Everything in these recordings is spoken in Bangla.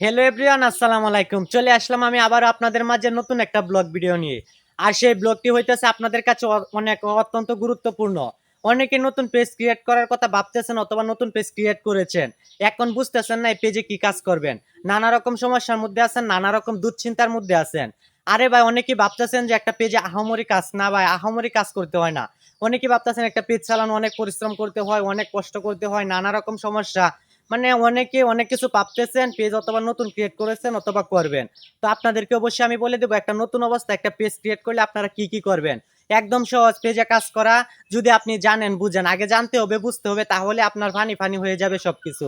হ্যালো এভরিওয়ান আসসালামু আলাইকুম। চলে আসলাম আমি আবার আপনাদের মাঝে নতুন একটা ব্লগ ভিডিও নিয়ে। আর সেই ব্লগটি হইতেছে আপনাদের কাছে অনেক অত্যন্ত গুরুত্বপূর্ণ। অনেকে নতুন পেজ ক্রিয়েট করার কথা ভাবতেছেন অথবা নতুন পেজ ক্রিয়েট করেছেন। এখন বুঝতেছেন না এই পেজে কি কাজ করবেন। নানা রকম সমস্যার মধ্যে আছেন, নানা রকম দুশ্চিন্তার মধ্যে আছেন। আরে ভাই, অনেকেই ভাবতেছেন যে একটা পেজে আহামরি কাজ না ভাই, আহামরি কাজ করতে হয় না। অনেকে ভাবতেছেন একটা পেজ চালানো অনেক পরিশ্রম করতে হয়, অনেক কষ্ট করতে হয়, নানা রকম সমস্যা। মানে অনেকে অনেক কিছু পাপতেছেন পেজ অথবা নতুন ক্রিয়েট করেছেন অথবা করবেন। তো আপনাদেরকে অবশ্যই আমি বলে দেবো, একটা নতুন অবস্থা, একটা পেজ ক্রিয়েট করলে আপনারা কি কি করবেন? একদম সহজ পেজে কাজ করা, যদি আপনি জানেন, বুঝেন, আগে জানতে হবে, বুঝতে হবে, তাহলে আপনার ফানি ফানি হয়ে যাবে সবকিছু।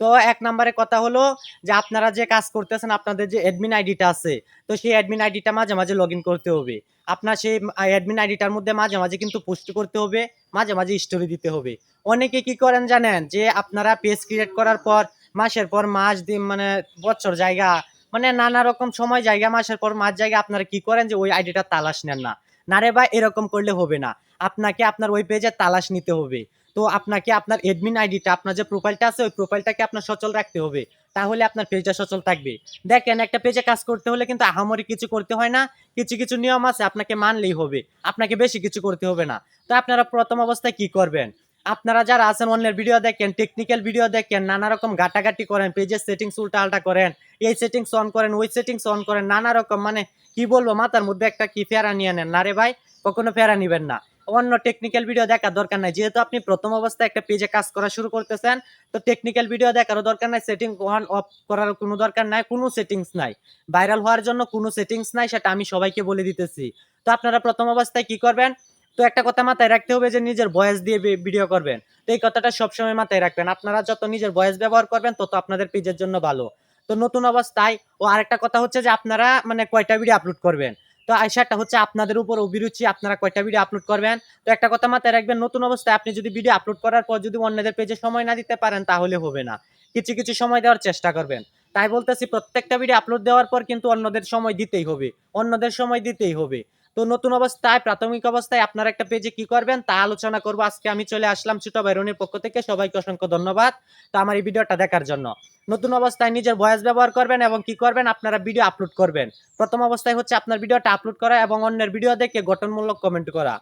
তো এক নম্বরে কথা হলো যে আপনারা যে কাজ করতেছেন, আপনাদের যে অ্যাডমিন আইডিটা আছে, তো সেই অ্যাডমিন আইডিটা মাঝে মাঝে লগ করতে হবে। আপনার সেই অ্যাডমিন আইডিটার মধ্যে মাঝে মাঝে কিন্তু পোস্ট করতে হবে, মাঝে মাঝে স্টোরি দিতে হবে। অনেকে কি করেন জানেন? যে আপনারা পেজ ক্রিয়েট করার পর, মাসের পর মাস দিন মানে বছর জায়গা মানে নানা রকম সময় জায়গা, মাসের পর মাস জায়গা, আপনারা কি করেন যে ওই আইডিটা তালাশ নেন না। না রে ভাই, এরকম করলে হবে না। আপনাকে আপনার ওই পেজে তালাশ নিতে হবে। তো আপনাকে আপনার এডমিন আইডিটা আপনার যে প্রোফাইলটা আছে, ওই প্রোফাইলটাকে আপনার সচল রাখতে হবে। তাহলে আপনার পেজটা সচল থাকবে। দেখেন, একটা পেজে কাজ করতে হলে কিন্তু আহামরি কিছু করতে হয় না। কিছু কিছু নিয়ম আছে, আপনাকে মানলেই হবে। আপনাকে বেশি কিছু করতে হবে না। তো আপনারা প্রথম অবস্থায় কি করবেন? আপনারা যারা আছেন অন্যের ভিডিও দেখেন টেকনিক্যাল ভিডিও দেখেন, নানা রকম ঘাটাঘাটি করেন পেজের সেটিংস উল্টা আল্টা করেন, এই সেটিংস অন করেন, ওই সেটিংস অন করেন, নানা রকম মানে কি বলব, মাথার মধ্যে একটা কি ফেরা নিয়ে নেন। না রে ভাই, কখনো ফেরা নিবেন না। অন্য টেকনিক্যাল ভিডিও দেখার দরকার নাই। যেহেতু আপনি প্রথম অবস্থায় একটা পেজে কাজ করা শুরু করতেছেন, তো টেকনিক্যাল ভিডিও দেখারও দরকার নাই সেটিং অন অফ করার কোনো দরকার নাই, কোনো সেটিংস নাই। ভাইরাল হওয়ার জন্য কোনো সেটিংস নাই, সেটা আমি সবাইকে বলে দিতেছি। তো আপনারা প্রথম অবস্থায় কি করবেন? তো একটা কথা মাথায় রাখতে হবে যে নিজের ভয়েস দিয়ে ভিডিও করবেন। তো এই কথাটা সবসময় মাথায় রাখবেন। আপনারা যত নিজের ভয়েস ব্যবহার করবেন, তত আপনাদের পেজের জন্য ভালো। তো নতুন অবস্থায়, ও আরেকটা কথা হচ্ছে যে আপনারা মানে কয়টা ভিডিও আপলোড করবেন? তো আর সেটা হচ্ছে আপনাদের উপর অভিরুচি, আপনারা কয়টা ভিডিও আপলোড করবেন? তো একটা কথা মাথায় রাখবেন, নতুন অবস্থায় আপনি যদি ভিডিও আপলোড করার পর যদি অন্যদের পেজে সময় না দিতে পারেন, তাহলে হবে না। কিছু কিছু সময় দেওয়ার চেষ্টা করবেন। তাই বলতেছি, প্রত্যেকটা ভিডিও আপলোড দেওয়ার পর কিন্তু অন্যদের সময় দিতেই হবে। অন্যদের সময় দিতেই হবে। তো নতুন অবস্থায়, প্রাথমিক অবস্থায় আপনারা একটা পেজে কি করবেন তা আলোচনা করব। আজকে আমি চলে আসলাম ছোট বাইরনের পক্ষ থেকে। সবাইকে অসংখ্য ধন্যবাদ। তো আমার এই ভিডিওটা দেখার জন্য। নতুন অবস্থায় নিজের ভয়েস ব্যবহার করবেন এবং কি করবেন? আপনারা ভিডিও আপলোড করবেন। প্রথম অবস্থায় হচ্ছে আপনার ভিডিওটা আপলোড করা এবং অন্যের ভিডিও দেখে গঠনমূলক কমেন্ট করা।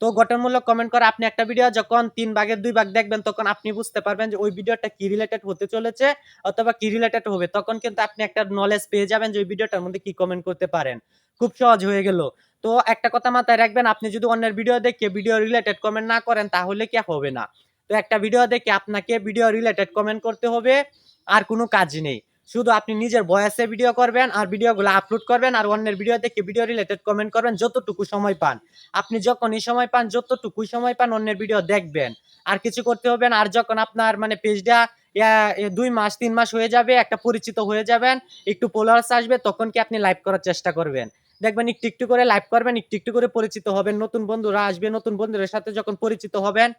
তো গঠনমূলক কমেন্ট করে, আপনি একটা ভিডিও যখন তিন ভাগের দুই ভাগ দেখবেন, তখন আপনি বুঝতে পারবেন যে ওই ভিডিওটা কি রিলেটেড হতে চলেছে অথবা কি রিলেটেড হবে। তখন কিন্তু আপনি একটা নলেজ পেয়ে যাবেন যে ওই ভিডিওটার মধ্যে কি কমেন্ট করতে পারেন। খুব সহজ হয়ে গেল। তো একটা কথা মাথায় রাখবেন, আপনি যদি অন্যের ভিডিও দেখে ভিডিও রিলেটেড কমেন্ট না করেন, তাহলে কি হবে না? তো একটা ভিডিও দেখে আপনাকে ভিডিও রিলেটেড কমেন্ট করতে হবে, আর কোনো কাজ নেই। শুধু আপনি নিজের ভয়েসে ভিডিও করবেন, আর ভিডিওগুলো আপলোড করবেন, আর অন্যের ভিডিও দেখে ভিডিও রিলেটেড কমেন্ট করবেন, যতটুকু সময় পান। আপনি যখনই সময় পান যতটুকু সময় পান, অন্যের ভিডিও দেখবেন। আর কিছু করতে হবে আর যখন আপনার মানে পেজটা দুই মাস, তিন মাস হয়ে যাবে, একটা পরিচিত হয়ে যাবেন, একটু ফলোয়ার্স আসবে, তখন কি আপনি লাইভ করার চেষ্টা করবেন? দেখবেন একটু একটু করে লাইভ করবেন, একটু একটু করে পরিচিত হবেন, নতুন বন্ধুরা আসবে, নতুন বন্ধুদের সাথে যখন পরিচিত হবেন,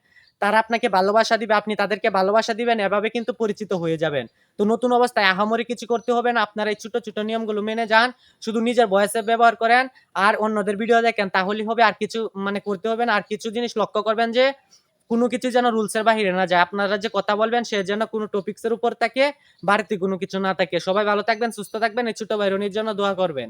তারা আপনাকে ভালোবাসা দিবে, আপনি তাদেরকে ভালোবাসা দিবেন, এভাবে কিন্তু পরিচিত হয়ে যাবেন। তো নতুন অবস্থায় আহামরি কিছু করতে হবে না, আপনারা এই ছোট ছোট নিয়মগুলো মেনে যান, শুধু নিজের ভয়েসে ব্যবহার করেন, আর অন্যদের ভিডিও দেখেন, তাহলেই হবে আর কিছু মানে করতে হবে না, আর কিছু জিনিস লক্ষ্য করবেন যে, কোনো কিছু যেন রুলসের বাহিরে না যায়। আপনারা যে কথা বলবেন, সে যেন কোনো টপিক্সের উপর থাকে, বাড়তি কোনো কিছু না থাকে। সবাই ভালো থাকবেন, সুস্থ থাকবেন, এই ছোট ভাইরনির জন্য দোয়া করবেন।